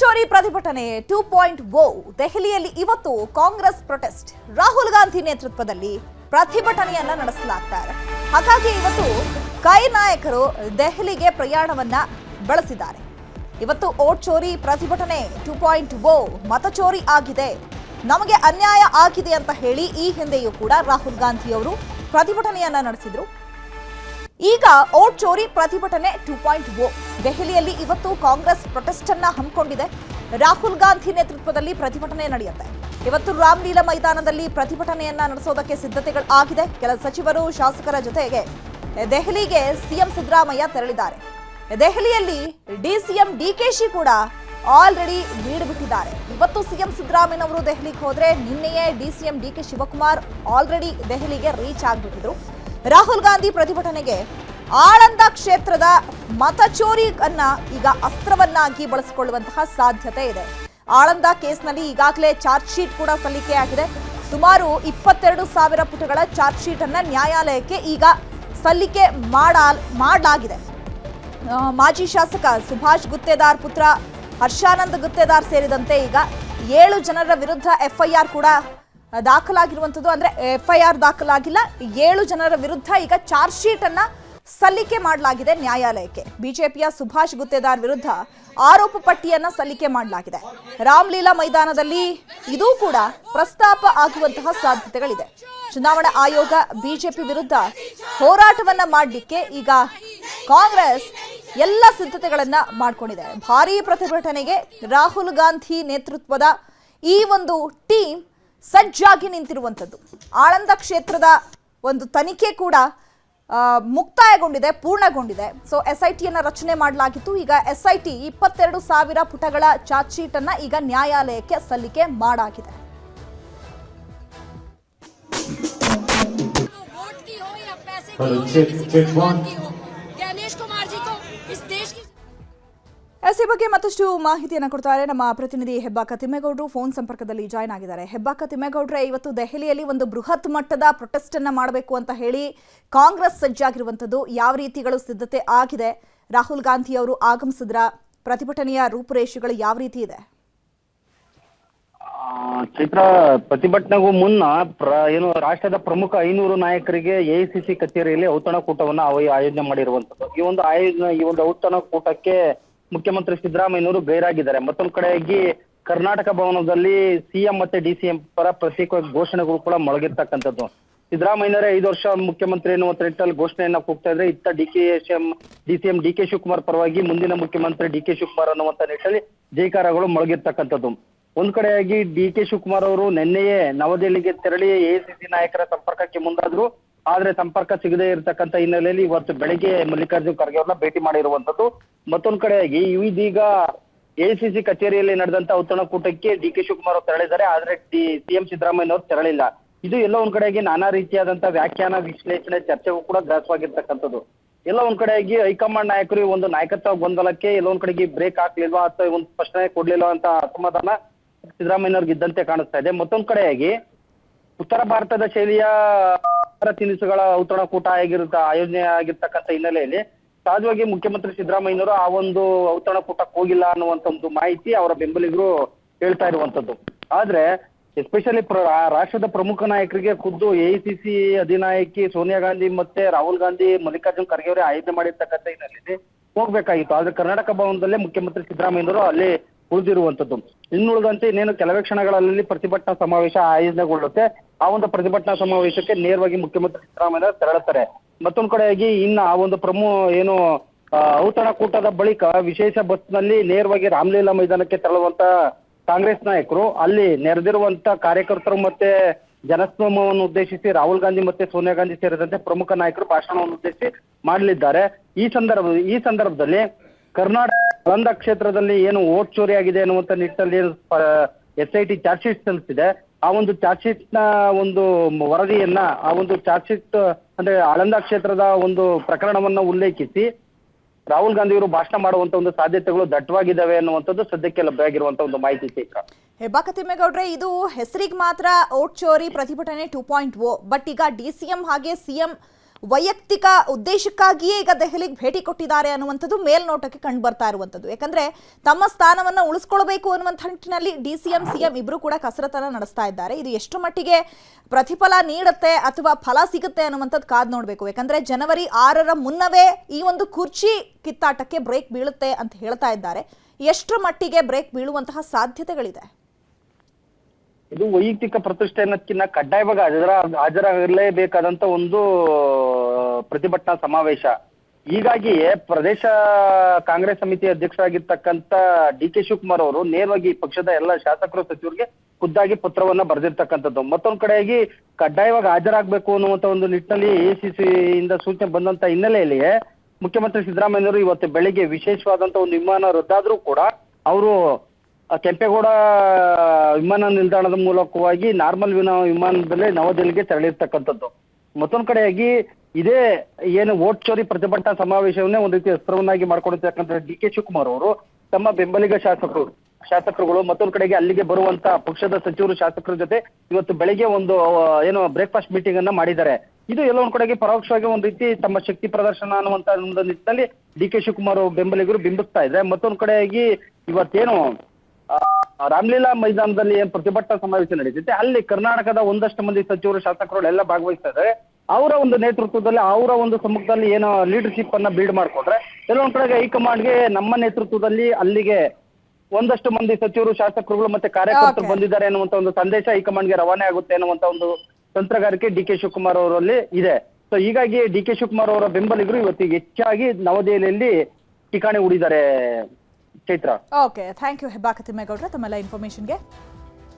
ಚೋರಿ ಪ್ರತಿಭಟನೆ two point ಓ. ದೆಹಲಿಯಲ್ಲಿ ಇವತ್ತು ಕಾಂಗ್ರೆಸ್ ಪ್ರೊಟೆಸ್ಟ್. ರಾಹುಲ್ ಗಾಂಧಿ ನೇತೃತ್ವದಲ್ಲಿ ಪ್ರತಿಭಟನೆಯನ್ನ ನಡೆಸಲಾಗ್ತಾ ಹಾಗಾಗಿ ಇವತ್ತು ಕೈ ನಾಯಕರು ದೆಹಲಿಗೆ ಪ್ರಯಾಣವನ್ನ ಬಳಸಿದ್ದಾರೆ. ಇವತ್ತು ಓಟ್ ಚೋರಿ ಪ್ರತಿಭಟನೆ ಟೂ ಪಾಯಿಂಟ್ ಓ. ಮತಚೋರಿ ಆಗಿದೆ. ನಮಗೆ ಅನ್ಯಾಯ ಆಗಿದೆ ಅಂತ ಹೇಳಿ ಈ ಹಿಂದೆಯೂ ಕೂಡ ರಾಹುಲ್ ಗಾಂಧಿ ಅವರು ಪ್ರತಿಭಟನೆಯನ್ನ ನಡೆಸಿದ್ರು. ಈಗ ಓಟ್ ಚೋರಿ ಪ್ರತಿಭಟನೆ ಟೂ ಪಾಯಿಂಟ್ ಓ ದೆಹಲಿಯಲ್ಲಿ ಇವತ್ತು ಕಾಂಗ್ರೆಸ್ ಪ್ರೊಟೆಸ್ಟ್ ಅನ್ನ ಹಮ್ಮಿಕೊಂಡಿದೆ. ರಾಹುಲ್ ಗಾಂಧಿ ನೇತೃತ್ವದಲ್ಲಿ ಪ್ರತಿಭಟನೆ ನಡೆಯುತ್ತೆ. ಇವತ್ತು ರಾಮ್ಲೀಲಾ ಮೈದಾನದಲ್ಲಿ ಪ್ರತಿಭಟನೆಯನ್ನ ನಡೆಸೋದಕ್ಕೆ ಸಿದ್ಧತೆಗಳು ಆಗಿದೆ. ಕೆಲ ಸಚಿವರು ಶಾಸಕರ ಜೊತೆಗೆ ದೆಹಲಿಗೆ ಸಿಎಂ ಸಿದ್ದರಾಮಯ್ಯ ತೆರಳಿದ್ದಾರೆ. ದೆಹಲಿಯಲ್ಲಿ ಡಿಸಿಎಂ ಡಿಕೆಶಿ ಕೂಡ ಆಲ್ರೆಡಿ ನೀಡಿಬಿಟ್ಟಿದ್ದಾರೆ ಇವತ್ತು ಸಿಎಂ ಸಿದ್ದರಾಮಯ್ಯನವರು ದೆಹಲಿಗೆ ಹೋದ್ರೆ ನಿನ್ನೆಯೇ ಡಿಸಿಎಂ ಡಿಕೆ ಶಿವಕುಮಾರ್ ಆಲ್ರೆಡಿ ದೆಹಲಿಗೆ ರೀಚ್ ಆಗ್ಬಿಟ್ಟಿದ್ರು. ರಾಹುಲ್ ಗಾಂಧಿ ಪ್ರತಿಭಟನೆಗೆ ಆಳಂದ ಕ್ಷೇತ್ರದ ಮತಚೋರಿ ಅನ್ನ ಈಗ ಅಸ್ತ್ರವನ್ನಾಗಿ ಬಳಸಿಕೊಳ್ಳುವಂತಹ ಸಾಧ್ಯತೆ ಇದೆ. ಆಳಂದ ಕೇಸ್ನಲ್ಲಿ ಈಗಾಗಲೇ ಚಾರ್ಜ್ ಶೀಟ್ ಕೂಡ ಸಲ್ಲಿಕೆಯಾಗಿದೆ. ಸುಮಾರು ಇಪ್ಪತ್ತೆರಡು ಸಾವಿರ ಪುಟಗಳ ಚಾರ್ಜ್ ಶೀಟ್ ಅನ್ನ ನ್ಯಾಯಾಲಯಕ್ಕೆ ಈಗ ಸಲ್ಲಿಕೆ ಮಾಡಲ್, ಮಾಡಲಾಗಿದೆ. ಮಾಜಿ ಶಾಸಕ ಸುಭಾಷ್ ಗುತ್ತೇದಾರ್ ಪುತ್ರ ಹರ್ಷಾನಂದ್ ಗುತ್ತೇದಾರ್ ಸೇರಿದಂತೆ ಈಗ ಏಳು ಜನರ ವಿರುದ್ಧ ಎಫ್ಐಆರ್ ಕೂಡ ದಾಖಲಾಗಿರುವಂಥದ್ದು ಅಂದ್ರೆ ಆರ್ ದಾಖಲಾಗಿಲ್ಲ. ಏಳು ಜನರ ವಿರುದ್ಧ ಈಗ ಚಾರ್ಜ್ ಶೀಟ್ ಅನ್ನ ಸಲ್ಲಿಕೆ ಮಾಡಲಾಗಿದೆ ನ್ಯಾಯಾಲಯಕ್ಕೆ. ಬಿಜೆಪಿಯ ಸುಭಾಷ್ ಗುತ್ತೇದಾರ್ ವಿರುದ್ಧ ಆರೋಪ ಪಟ್ಟಿಯನ್ನು ಸಲ್ಲಿಕೆ ಮಾಡಲಾಗಿದೆ. ರಾಮ್ಲೀಲಾ ಮೈದಾನದಲ್ಲಿ ಇದೂ ಕೂಡ ಪ್ರಸ್ತಾಪ ಆಗುವಂತಹ ಸಾಧ್ಯತೆಗಳಿದೆ. ಚುನಾವಣಾ ಆಯೋಗ ಬಿಜೆಪಿ ವಿರುದ್ಧ ಹೋರಾಟವನ್ನ ಮಾಡಲಿಕ್ಕೆ ಈಗ ಕಾಂಗ್ರೆಸ್ ಎಲ್ಲ ಸಿದ್ಧತೆಗಳನ್ನ ಮಾಡಿಕೊಂಡಿದೆ. ಭಾರೀ ಪ್ರತಿಭಟನೆಗೆ ರಾಹುಲ್ ಗಾಂಧಿ ನೇತೃತ್ವದ ಈ ಒಂದು ಟೀಮ್ ಸಜ್ಜಾಗಿ ನಿಂತಿರುವಂಥದ್ದು. ಆಳಂದ ಕ್ಷೇತ್ರದ ಒಂದು ತನಿಖೆ ಕೂಡ ಮುಕ್ತಾಯಗೊಂಡಿದೆ, ಪೂರ್ಣಗೊಂಡಿದೆ. ಸೊ ಎಸ್ ಐ ಟಿಯನ್ನು ರಚನೆ ಮಾಡಲಾಗಿತ್ತು. ಈಗ ಎಸ್ ಐ ಟಿ ಇಪ್ಪತ್ತೆರಡು ಸಾವಿರ ಪುಟಗಳ ಚಾರ್ಜ್ ಶೀಟನ್ನು ಈಗ ನ್ಯಾಯಾಲಯಕ್ಕೆ ಸಲ್ಲಿಕೆ ಮಾಡಾಗಿದೆ. ಎಸ್ ಈ ಬಗ್ಗೆ ಮತ್ತಷ್ಟು ಮಾಹಿತಿಯನ್ನು ಕೊಡ್ತಾರೆ ನಮ್ಮ ಪ್ರತಿನಿಧಿ ಹೆಬ್ಬಾಕ ತಿಮ್ಮೇಗೌಡರು. ಫೋನ್ ಸಂಪರ್ಕದಲ್ಲಿ ಜಾಯ್ನ್ ಆಗಿದ್ದಾರೆ. ಹೆಬ್ಬಾಕ ತಿಮ್ಮೇಗೌಡ್ರೆ, ಇವತ್ತು ದೆಹಲಿಯಲ್ಲಿ ಒಂದು ಬೃಹತ್ ಮಟ್ಟದ ಪ್ರೊಟೆಸ್ಟ್ ಅನ್ನ ಮಾಡಬೇಕು ಅಂತ ಹೇಳಿ ಕಾಂಗ್ರೆಸ್ ಸಜ್ಜಾಗಿರುವಂಥದ್ದು ಯಾವ ರೀತಿಗಳು ಸಿದ್ಧತೆ ಆಗಿದೆ? ರಾಹುಲ್ ಗಾಂಧಿ ಅವರು ಆಗಮಿಸಿದ್ರ ಪ್ರತಿಭಟನೆಯ ರೂಪುರೇಷೆಗಳು ಯಾವ ರೀತಿ ಇದೆ? ಚೈತ್ರ, ಪ್ರತಿಭಟನೆಗೂ ಮುನ್ನ ಪ್ರ, ಏನು ರಾಷ್ಟ್ರದ ಪ್ರಮುಖ ಐನೂರು ನಾಯಕರಿಗೆ ಎಐಸಿಸಿ ಕಚೇರಿಯಲ್ಲಿ ಔತಣಕೂಟವನ್ನು ಆಯೋಜನೆ ಮಾಡಿರುವಂತದ್ದು ಈ ಒಂದು ಆಯೋಜನೆ, ಈ ಒಂದು ಔತಣಕೂಟಕ್ಕೆ ಮುಖ್ಯಮಂತ್ರಿ ಸಿದ್ದರಾಮಯ್ಯನವರು ಗೈರಾಗಿದ್ದಾರೆ ಮತ್ತೊಂದು ಕಡೆಯಾಗಿ ಕರ್ನಾಟಕ ಭವನದಲ್ಲಿ ಸಿಎಂ ಮತ್ತೆ ಡಿಸಿಎಂ ಪರ ಪ್ರತ್ಯೇಕ ಘೋಷಣೆಗಳು ಕೂಡ ಮೊಳಗಿರ್ತಕ್ಕಂಥದ್ದು. ಸಿದ್ದರಾಮಯ್ಯನವರೇ ಐದು ವರ್ಷ ಮುಖ್ಯಮಂತ್ರಿ ಎನ್ನುವಂತ ನಿಟ್ಟಲ್ಲಿ ಘೋಷಣೆಯನ್ನ ಕೂಗ್ತಾ ಇದ್ರೆ ಇತ್ತ D K M D C M D K Shivakumar ಪರವಾಗಿ ಮುಂದಿನ ಮುಖ್ಯಮಂತ್ರಿ ಡಿ ಕೆ ಶಿವಕುಮಾರ್ ಅನ್ನುವಂತ ನಿಟ್ಟಲ್ಲಿ ಜೈಕಾರಗಳು ಮೊಳಗಿರ್ತಕ್ಕಂಥದ್ದು. ಒಂದ್ ಕಡೆಯಾಗಿ ಡಿ ಕೆ ಶಿವಕುಮಾರ್ ಅವರು ನಿನ್ನೆಯೇ ನವದೆಹಲಿಗೆ ತೆರಳಿ ಎಐಸಿಸಿ ನಾಯಕರ ಸಂಪರ್ಕಕ್ಕೆ ಮುಂದಾದ್ರು. ಆದ್ರೆ ಸಂಪರ್ಕ ಸಿಗದೇ ಇರತಕ್ಕಂತ ಹಿನ್ನೆಲೆಯಲ್ಲಿ ಇವತ್ತು ಬೆಳಗ್ಗೆ ಮಲ್ಲಿಕಾರ್ಜುನ್ ಖರ್ಗೆ ಅವ್ರನ್ನ ಭೇಟಿ ಮಾಡಿರುವಂತದ್ದು ಮತ್ತೊಂದ್ ಕಡೆಯಾಗಿ ಇದೀಗ ಎಐಸಿಸಿ ಕಚೇರಿಯಲ್ಲಿ ನಡೆದಂತ ಔತಣಕೂಟಕ್ಕೆ ಡಿ ಕೆ ಶಿವಕುಮಾರ್ ಅವರು ತೆರಳಿದ್ದಾರೆ. ಆದ್ರೆ ಸಿಎಂ ಸಿದ್ದರಾಮಯ್ಯನವರು ತೆರಳಿಲ್ಲ. ಇದು ಎಲ್ಲ ಒಂದ್ ಕಡೆಯಾಗಿ ನಾನಾ ರೀತಿಯಾದಂತ ವ್ಯಾಖ್ಯಾನ, ವಿಶ್ಲೇಷಣೆ, ಚರ್ಚೆಗೂ ಕೂಡ ಗ್ರಾಸವಾಗಿರ್ತಕ್ಕಂಥದ್ದು. ಎಲ್ಲ ಒಂದ್ ಕಡೆಯಾಗಿ ಹೈಕಮಾಂಡ್ ನಾಯಕರು ಒಂದು ನಾಯಕತ್ವ ಗೊಂದಲಕ್ಕೆ ಎಲ್ಲ ಒಂದ್ ಕಡೆಗೆ ಬ್ರೇಕ್ ಹಾಕ್ಲಿಲ್ವಾ ಅಥವಾ ಒಂದು ಸ್ಪಷ್ಟನೆ ಕೊಡ್ಲಿಲ್ಲ ಅಂತ ಅಸಮಾಧಾನ ಸಿದ್ದರಾಮಯ್ಯನವ್ರಿಗೆ ಇದ್ದಂತೆ ಕಾಣಿಸ್ತಾ ಇದೆ. ಮತ್ತೊಂದ್ ಕಡೆಯಾಗಿ ಉತ್ತರ ಭಾರತದ ಶೈಲಿಯ ತಿನಿಸುಗಳ ಔತಣಕೂಟ ಆಗಿರುತ್ತ, ಆಯೋಜನೆ ಆಗಿರ್ತಕ್ಕಂಥ ಹಿನ್ನೆಲೆಯಲ್ಲಿ ಸಹಜವಾಗಿ ಮುಖ್ಯಮಂತ್ರಿ ಸಿದ್ದರಾಮಯ್ಯನವರು ಆ ಒಂದು ಔತಣಕೂಟಕ್ಕೆ ಹೋಗಿಲ್ಲ ಅನ್ನುವಂತ ಒಂದು ಮಾಹಿತಿ ಅವರ ಬೆಂಬಲಿಗರು ಹೇಳ್ತಾ ಇರುವಂತದ್ದು ಆದ್ರೆ ಎಸ್ಪೆಷಲಿ ರಾಷ್ಟ್ರದ ಪ್ರಮುಖ ನಾಯಕರಿಗೆ ಖುದ್ದು ಎಐಸಿಸಿ ಅಧಿನಾಯಕಿ ಸೋನಿಯಾ ಗಾಂಧಿ ಮತ್ತೆ ರಾಹುಲ್ ಗಾಂಧಿ, ಮಲ್ಲಿಕಾರ್ಜುನ್ ಖರ್ಗೆ ಅವರೇ ಆಯೋಜನೆ ಮಾಡಿರ್ತಕ್ಕಂಥ ಹಿನ್ನೆಲೆಯಲ್ಲಿ ಹೋಗ್ಬೇಕಾಗಿತ್ತು. ಆದ್ರೆ ಕರ್ನಾಟಕ ಭವನದಲ್ಲೇ ಮುಖ್ಯಮಂತ್ರಿ ಸಿದ್ದರಾಮಯ್ಯನವರು ಅಲ್ಲಿ ಉಳಿದಿರುವಂತದ್ದು. ಇನ್ನುಳಿದಂತೆ ಇನ್ನೇನು ಕೆಲವೇ ಕ್ಷಣಗಳಲ್ಲಿ ಪ್ರತಿಭಟನಾ ಸಮಾವೇಶ ಆಯೋಜನೆಗೊಳ್ಳುತ್ತೆ. ಆ ಒಂದು ಪ್ರತಿಭಟನಾ ಸಮಾವೇಶಕ್ಕೆ ನೇರವಾಗಿ ಮುಖ್ಯಮಂತ್ರಿ ಸಿದ್ದರಾಮಯ್ಯ ತೆರಳುತ್ತಾರೆ. ಮತ್ತೊಂದು ಕಡೆಯಾಗಿ ಇನ್ನ ಆ ಒಂದು ಪ್ರಮು, ಏನು ಔತಣ ಔತಣಕೂಟದ ಬಳಿಕ ವಿಶೇಷ ಬಸ್ನಲ್ಲಿ ನೇರವಾಗಿ ರಾಮಲೀಲಾ ಮೈದಾನಕ್ಕೆ ತೆರಳುವಂತ ಕಾಂಗ್ರೆಸ್ ನಾಯಕರು, ಅಲ್ಲಿ ನೆರೆದಿರುವಂತ ಕಾರ್ಯಕರ್ತರು ಮತ್ತೆ ಜನಸ್ತೋಮವನ್ನು ಉದ್ದೇಶಿಸಿ ರಾಹುಲ್ ಗಾಂಧಿ ಮತ್ತೆ ಸೋನಿಯಾ ಗಾಂಧಿ ಸೇರಿದಂತೆ ಪ್ರಮುಖ ನಾಯಕರು ಭಾಷಣವನ್ನು ಉದ್ದೇಶಿಸಿ ಮಾಡಲಿದ್ದಾರೆ. ಈ ಸಂದರ್ಭ, ಈ ಸಂದರ್ಭದಲ್ಲಿ ಕರ್ನಾಟಕ ಆಳಂದ ಕ್ಷೇತ್ರದಲ್ಲಿ ಏನು ಓಟ್ ಚೋರಿ ಆಗಿದೆ ಅನ್ನುವಂಥ ನಿಟ್ಟಿನಲ್ಲಿ S I T charge sheet ಸಲ್ಲಿಸಿದೆ ಆ ಒಂದು ಚಾರ್ಜ್ನ ಒಂದು ವರದಿಯನ್ನ, ಆ ಒಂದು ಚಾರ್ಜ್ ಶೀಟ್ ಅಂದ್ರೆ ಆಳಂದ ಕ್ಷೇತ್ರದ ಒಂದು ಪ್ರಕರಣವನ್ನ ಉಲ್ಲೇಖಿಸಿ, ರಾಹುಲ್ ಗಾಂಧಿ ಅವರು ಭಾಷಣ ಮಾಡುವಂತ ಒಂದು ಸಾಧ್ಯತೆಗಳು ದಟ್ಟವಾಗಿದ್ದಾವೆ ಅನ್ನುವಂಥದ್ದು ಸದ್ಯಕ್ಕೆ ಲಭ್ಯವಾಗಿರುವಂತ ಒಂದು ಮಾಹಿತಿ ಸಿಕ್ಕ ಹೆಬ್ಬಾಕ ತಿಮ್ಮೇಗೌಡ್ರೆ ಇದು ಹೆಸರಿಗೆ ಮಾತ್ರ ಓಟ್ ಚೋರಿ ಪ್ರತಿಭಟನೆ ಟೂ ಪಾಯಿಂಟ್ ಓ ಬಟ್ ಈಗ ಡಿ ಸಿ ಎಂ ಹಾಗೆ ಸಿ ಎಂ ವೈಯಕ್ತಿಕ ಉದ್ದೇಶಕ್ಕಾಗಿಯೇ ಈಗ ದೆಹಲಿಗೆ ಭೇಟಿ ಕೊಟ್ಟಿದ್ದಾರೆ ಅನ್ನುವಂಥದ್ದು ಮೇಲ್ನೋಟಕ್ಕೆ ಕಂಡು ಬರ್ತಾ ಇರುವಂಥದ್ದು. ಯಾಕಂದ್ರೆ ತಮ್ಮ ಸ್ಥಾನವನ್ನು ಉಳಿಸ್ಕೊಳ್ಬೇಕು ಅನ್ನುವಂಥ ನಿಟ್ಟಿನಲ್ಲಿ ಡಿ ಸಿ ಎಂ ಸಿಎಂ ಇಬ್ಬರು ಕೂಡ ಕಸರತ್ತನ್ನು ನಡೆಸ್ತಾ ಇದ್ದಾರೆ. ಇದು ಎಷ್ಟು ಮಟ್ಟಿಗೆ ಪ್ರತಿಫಲ ನೀಡುತ್ತೆ ಅಥವಾ ಫಲ ಸಿಗುತ್ತೆ ಅನ್ನುವಂಥದ್ದು ಕಾದ್ ನೋಡಬೇಕು. ಯಾಕಂದ್ರೆ ಜನವರಿ ಆರರ ಮುನ್ನವೇ ಈ ಒಂದು ಕುರ್ಚಿ ಕಿತ್ತಾಟಕ್ಕೆ ಬ್ರೇಕ್ ಬೀಳುತ್ತೆ ಅಂತ ಹೇಳ್ತಾ ಇದ್ದಾರೆ. ಎಷ್ಟು ಮಟ್ಟಿಗೆ ಬ್ರೇಕ್ ಬೀಳುವಂತಹ ಸಾಧ್ಯತೆಗಳಿದೆ? ಇದು ವೈಯಕ್ತಿಕ ಪ್ರತಿಷ್ಠೆ ಅನ್ನೋದಕ್ಕಿಂತ ಕಡ್ಡಾಯವಾಗಿ ಹಾಜರ ಹಾಜರಾಗಲೇಬೇಕಾದಂತ ಒಂದು ಪ್ರತಿಭಟನಾ ಸಮಾವೇಶ. ಹೀಗಾಗಿ ಪ್ರದೇಶ ಕಾಂಗ್ರೆಸ್ ಸಮಿತಿ ಅಧ್ಯಕ್ಷರಾಗಿರ್ತಕ್ಕಂತ ಡಿ ಕೆ ಶಿವಕುಮಾರ್ ಅವರು ನೇರವಾಗಿ ಪಕ್ಷದ ಎಲ್ಲ ಶಾಸಕರು ಸಚಿವರಿಗೆ ಖುದ್ದಾಗಿ ಪತ್ರವನ್ನ ಬರೆದಿರ್ತಕ್ಕಂಥದ್ದು. ಮತ್ತೊಂದು ಕಡೆಯಾಗಿ ಕಡ್ಡಾಯವಾಗಿ ಹಾಜರಾಗಬೇಕು ಅನ್ನುವಂತ ಒಂದು ನಿಟ್ಟಿನಲ್ಲಿ ಎ ಸಿ ಸಿ ಇಂದ ಸೂಚನೆ ಬಂದಂತ ಹಿನ್ನೆಲೆಯಲ್ಲಿ ಮುಖ್ಯಮಂತ್ರಿ ಸಿದ್ದರಾಮಯ್ಯನವರು ಇವತ್ತು ಬೆಳಿಗ್ಗೆ ವಿಶೇಷವಾದಂತ ಒಂದು ವಿಮಾನ ರದ್ದಾದ್ರೂ ಕೂಡ ಅವರು ಕೆಂಪೇಗೌಡ ವಿಮಾನ ನಿಲ್ದಾಣದ ಮೂಲಕವಾಗಿ ನಾರ್ಮಲ್ ವಿಮಾನ ವಿಮಾನದಲ್ಲೇ ನವದೆಹಲಿಗೆ ತೆರಳಿರ್ತಕ್ಕಂಥದ್ದು. ಮತ್ತೊಂದ್ ಕಡೆಯಾಗಿ ಇದೇ ಏನು ವೋಟ್ ಚೋರಿ ಪ್ರತಿಭಟನಾ ಸಮಾವೇಶವನ್ನೇ ಒಂದು ರೀತಿ ಅಸ್ತ್ರವನ್ನಾಗಿ ಮಾಡ್ಕೊಂಡಿರ್ತಕ್ಕಂಥ ಡಿ ಕೆ ಶಿವಕುಮಾರ್ ಅವರು ತಮ್ಮ ಬೆಂಬಲಿಗ ಶಾಸಕರು, ಶಾಸಕರುಗಳು ಮತ್ತೊಂದ್ ಕಡೆಗೆ ಅಲ್ಲಿಗೆ ಬರುವಂತ ಪಕ್ಷದ ಸಚಿವರು ಶಾಸಕರ ಜೊತೆ ಇವತ್ತು ಬೆಳಿಗ್ಗೆ ಒಂದು ಏನು ಬ್ರೇಕ್ಫಾಸ್ಟ್ ಮೀಟಿಂಗ್ ಅನ್ನ ಮಾಡಿದ್ದಾರೆ. ಇದು ಎಲ್ಲ ಕಡೆಗೆ ಪರೋಕ್ಷವಾಗಿ ಒಂದ್ ರೀತಿ ತಮ್ಮ ಶಕ್ತಿ ಪ್ರದರ್ಶನ ಅನ್ನುವಂತ ಒಂದು ನಿಟ್ಟಿನಲ್ಲಿ ಡಿ ಕೆ ಶಿವಕುಮಾರ್ ಬೆಂಬಲಿಗರು ಬಿಂಬಿಸ್ತಾ ಇದೆ ಮತ್ತೊಂದ್ ಕಡೆಯಾಗಿ ಇವತ್ತೇನು ರಾಮ್ಲೀಲಾ ಮೈದಾನದಲ್ಲಿ ಏನ್ ಪ್ರತಿಭಟನಾ ಸಮಾವೇಶ ನಡೀತೈತೆ ಅಲ್ಲಿ ಕರ್ನಾಟಕದ ಒಂದಷ್ಟು ಮಂದಿ ಸಚಿವರು ಶಾಸಕರು ಎಲ್ಲ ಭಾಗವಹಿಸ್ತಾ ಇದ್ದಾರೆ ಅವರ ಒಂದು ನೇತೃತ್ವದಲ್ಲಿ ಅವರ ಒಂದು ಸಮ್ಮುಖದಲ್ಲಿ ಏನೋ ಲೀಡರ್ಶಿಪ್ ಅನ್ನ ಬಿಲ್ಡ್ ಮಾಡ್ಕೊಂಡ್ರೆ ಕೆಲವೊಂದ್ ಕಡೆಗೆ ಹೈಕಮಾಂಡ್ಗೆ ನಮ್ಮ ನೇತೃತ್ವದಲ್ಲಿ ಅಲ್ಲಿಗೆ ಒಂದಷ್ಟು ಮಂದಿ ಸಚಿವರು ಶಾಸಕರುಗಳು ಮತ್ತೆ ಕಾರ್ಯಕರ್ತರು ಬಂದಿದ್ದಾರೆ ಅನ್ನುವಂತ ಒಂದು ಸಂದೇಶ ಹೈಕಮಾಂಡ್ಗೆ ರವಾನೆ ಆಗುತ್ತೆ ಅನ್ನುವಂತ ಒಂದು ತಂತ್ರಗಾರಿಕೆ ಡಿ ಕೆ ಶಿವಕುಮಾರ್ ಅವರಲ್ಲಿ ಇದೆ. ಸೊ ಹೀಗಾಗಿ ಡಿ ಕೆ ಶಿವಕುಮಾರ್ ಅವರ ಬೆಂಬಲಿಗರು ಇವತ್ತಿಗೆ ಹೆಚ್ಚಾಗಿ ನವದೆಹಲಿಯಲ್ಲಿ ಠಿಕಾಣಿ ಹೂಡಿದ್ದಾರೆ. Chaitra. Okay thank you Hebbaka ತಿಮ್ಮೇಗೌಡ್ರೆ ತಮ್ಮೆಲ್ಲ ಇನ್ಫಾರ್ಮೇಷನ್ಗೆ